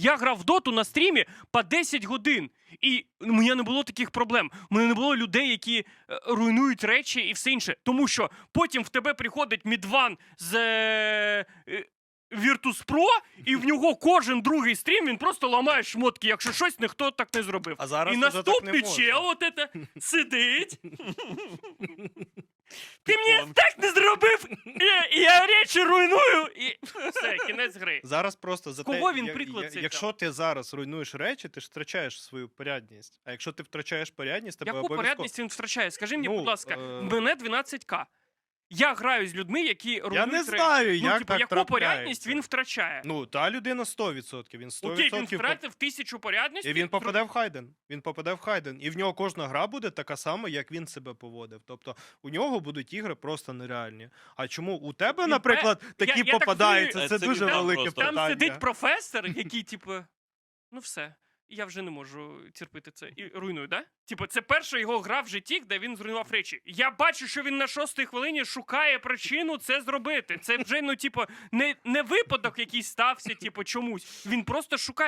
Я грав в доту на стрімі по 10 годин. І у мене не було таких проблем. У мене не було людей, які е, руйнують речі і все інше. Тому що потім в тебе приходить мідван з е, е, Virtus Pro, і в нього кожен другий стрім він просто ламає шмотки, якщо щось ніхто так не зробив. А зараз і уже так не наступний можна. чел от это сидить. Ти мені так не зробив! І, я речі руйную, і все, кінець гри. Зараз просто за Кого те, він я- приклад я- цей Якщо ти зараз руйнуєш речі, ти ж втрачаєш свою порядність. А якщо ти втрачаєш порядність, тебе Яку обов'язково... порядність він втрачає? Скажи мені, Ну, будь ласка, е, мене 12к. Я граю з людьми, які Я не знаю, Ну, як типу, так яку порядність він втрачає? Ну, та людина 100%. Він 100% Окей, він втратив тисячу порядності. І він попаде в Хайден. Він попаде в Хайден. І в нього кожна гра буде така сама, як він себе поводив. Тобто у нього будуть ігри просто нереальні. А чому у тебе, Він наприклад, я такі так попадаються? розумію, Це це дуже велике просто. Там сидить професор, який, типу, ну все. Я вже не можу терпіти це. І руйную, да? Типу, це перша його гра в житті, де він зруйнував речі. Я бачу, що він на шостій хвилині шукає причину це зробити. Це вже, ну, типу, не, не випадок якийсь стався, типу, чомусь. Він просто шукає.